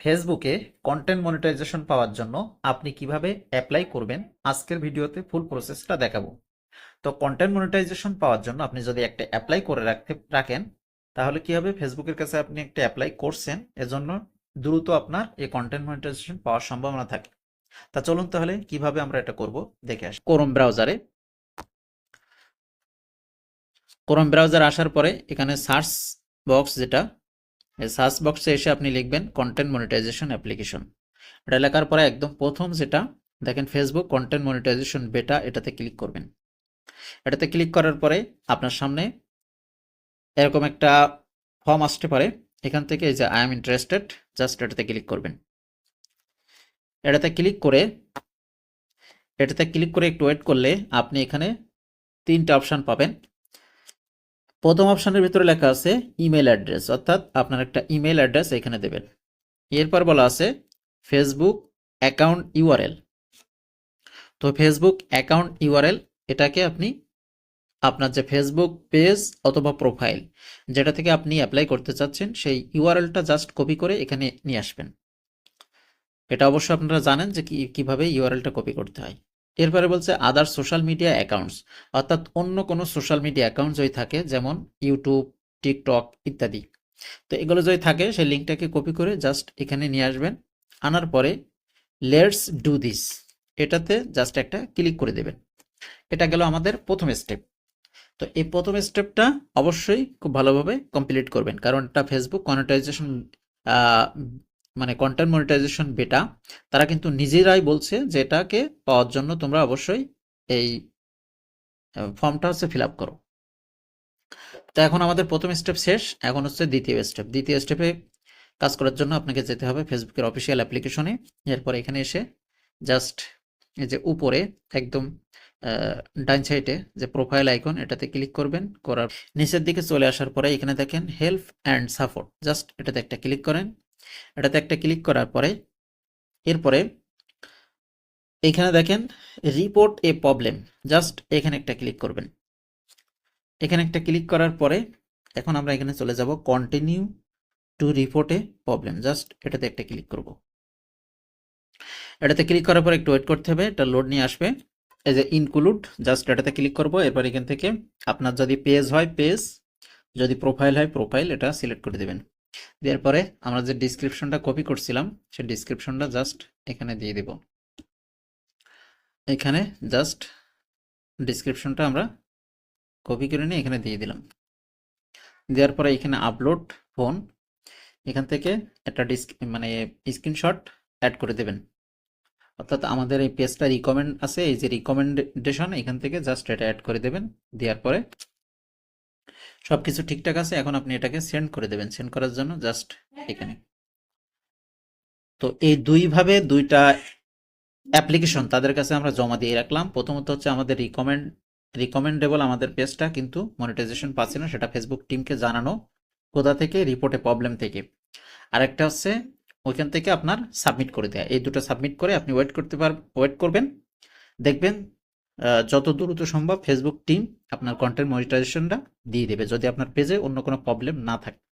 ফেসবুকে content monetization পাওয়ার জন্য আপনি কীভাবে অ্যাপ্লাই করবেন, আজকের ভিডিওতে ফুল প্রসেসটা দেখাবো। তো কন্টেন্ট মনিটাইজেশন পাওয়ার জন্য আপনি যদি একটা অ্যাপ্লাই করে রাখতে, রাখেন, তাহলে কি হবে? ফেসবুকের কাছে আপনি একটা অ্যাপ্লাই করছেন, এজন্য দ্রুত আপনার এই কন্টেন্ট মনিটাইজেশন পাওয়ার সম্ভাবনা থাকে। তা চলুন তাহলে কীভাবে আমরা এটা করব, দেখে আসি। ক্রোম ব্রাউজারে ক্রোম ব্রাউজার আসার পরে এখানে সার্চ বক্স যেটা সার্চ বক্সে এসে আপনি লিখবেন কন্টেন্ট মনিটাইজেশন অ্যাপ্লিকেশন এটা লেখার পরে একদম প্রথম যেটা, দেখেন ফেসবুক কন্টেন্ট মনিটাইজেশন বেটা এটাতে ক্লিক করবেন। এটাতে ক্লিক করার পরে আপনার সামনে এরকম একটা ফর্ম আসতে পারে। এখান থেকে এই যে আই এম ইন্টারেস্টেড জাস্ট এটাতে ক্লিক করবেন। এটাতে ক্লিক করে, এটাতে ক্লিক করে একটু ওয়েট করলে আপনি এখানে তিনটা অপশান পাবেন। প্রথম অপশানের ভিতরে লেখা আছে ইমেল অ্যাড্রেস, অর্থাৎ আপনার একটা ইমেল অ্যাড্রেস এখানে দেবেন। এরপর বলা আছে ফেসবুক অ্যাকাউন্ট ইউআরএল। তো ফেসবুক অ্যাকাউন্ট ইউআরএল, এটাকে আপনি আপনার যে ফেসবুক পেজ অথবা প্রোফাইল, যেটা থেকে আপনি অ্যাপ্লাই করতে চাচ্ছেন, সেই ইউআরএলটা জাস্ট কপি করে এখানে নিয়ে আসবেন। এটা অবশ্য আপনারা জানেন যে কি, কীভাবে ইউআরএলটা কপি করতে হয়। এরপরে বলছে আদার সোশ্যাল মিডিয়া অ্যাকাউন্টস অর্থাৎ অন্য কোনো সোশ্যাল মিডিয়া অ্যাকাউন্ট যদি থাকে, যেমন ইউটিউব টিকটক ইত্যাদি। তো এগুলো যদি থাকে, সেই লিঙ্কটাকে কপি করে জাস্ট এখানে নিয়ে আসবেন। আনার পরে লেটস ডু দিস এটাতে জাস্ট একটা ক্লিক করে দেবেন। এটা গেল আমাদের প্রথম স্টেপ তো এই প্রথম স্টেপটা অবশ্যই খুব ভালোভাবে কমপ্লিট করবেন, কারণ এটা ফেসবুক মনিটাইজেশন মানে কন্টেন্ট মনিটাইজেশন বেটা তারা কিন্তু নিজেরাই বলছে যে এটাকে পাওয়ার জন্য তোমরা অবশ্যই এই ফর্মটা হচ্ছে ফিল আপ করো। তো এখন আমাদের প্রথম স্টেপ শেষ, এখন হচ্ছে দ্বিতীয় স্টেপ দ্বিতীয় স্টেপে কাজ করার জন্য আপনাকে যেতে হবে ফেসবুকের অফিসিয়াল অ্যাপ্লিকেশনে এরপর এখানে এসে জাস্ট এই যে উপরে একদম ডাইন সাইডে যে প্রোফাইল আইকন এটাতে ক্লিক করবেন। করার, নিচের দিকে চলে আসার পরে এখানে দেখেন হেল্প অ্যান্ড সাপোর্ট জাস্ট এটাতে একটা ক্লিক করেন। এটাতে একটা ক্লিক করার পরে, এরপরে এখানে দেখেন রিপোর্ট এ প্রবলেম জাস্ট এখানে একটা ক্লিক করবেন। এখানে একটা ক্লিক করার পরে, এখন আমরা এখানে চলে যাব continue to report a problem just এটাতে একটা ক্লিক করব। এটাতে ক্লিক করার পর একটু ওয়েট করতে হবে, এটা লোড নিয়ে আসবে। এই যে ইনক্লুড জাস্ট এটাতে ক্লিক করব, এরপর এখান থেকে আপনার যদি পেজ হয় পেজ যদি প্রোফাইল হয় প্রোফাইল এটা সিলেক্ট করে দেবেন। দেওয়ার পরে আমরা যে ডিসক্রিপশনটা কপি করছিলাম, সেই ডিসক্রিপশনটা জাস্ট এখানে দিয়ে দেব। এখানে জাস্ট ডিসক্রিপশনটা আমরা কপি করে নিয়ে এখানে দিয়ে দিলাম। দেওয়ার পরে এখানে আপলোড ফোন এখান থেকে একটা ডিস্ক মানে স্ক্রিনশট অ্যাড করে দেবেন। অর্থাৎ আমাদের এই পেজটা রিকমেন্ড আছে, এই যে রিকমেন্ডেশন এখান থেকে জাস্ট এটা অ্যাড করে দেবেন। দেওয়ার পরে সব কিছু ঠিকঠাক আছে, এখন আপনি এটাকে সেন্ড করে দেবেন। সেন্ড করার জন্য জাস্ট এখানে। তো এই দুইভাবে দুইটা অ্যাপ্লিকেশন তাদের কাছে আমরা জমা দিয়ে রাখলাম। প্রথমত হচ্ছে আমাদের রিকমেন্ড রিকমেন্ডেবল আমাদের পেজটা কিন্তু মনিটাইজেশন পাচ্ছে না, সেটা ফেসবুক টিমকে জানানো, কোথা থেকে রিপোর্টে প্রবলেম থেকে। আরেকটা হচ্ছে ওইখান থেকে আপনার সাবমিট করে দেয়া। এই দুটো সাবমিট করে আপনি ওয়েট করতে পার ওয়েট করবেন। দেখবেন যত দ্রুত সম্ভব ফেসবুক টিম আপনার কন্টেন্ট মনিটাইজেশনটা দিয়ে দেবে। যদি আপনার পেজে অন্য কোনো প্রবলেম না থাকে।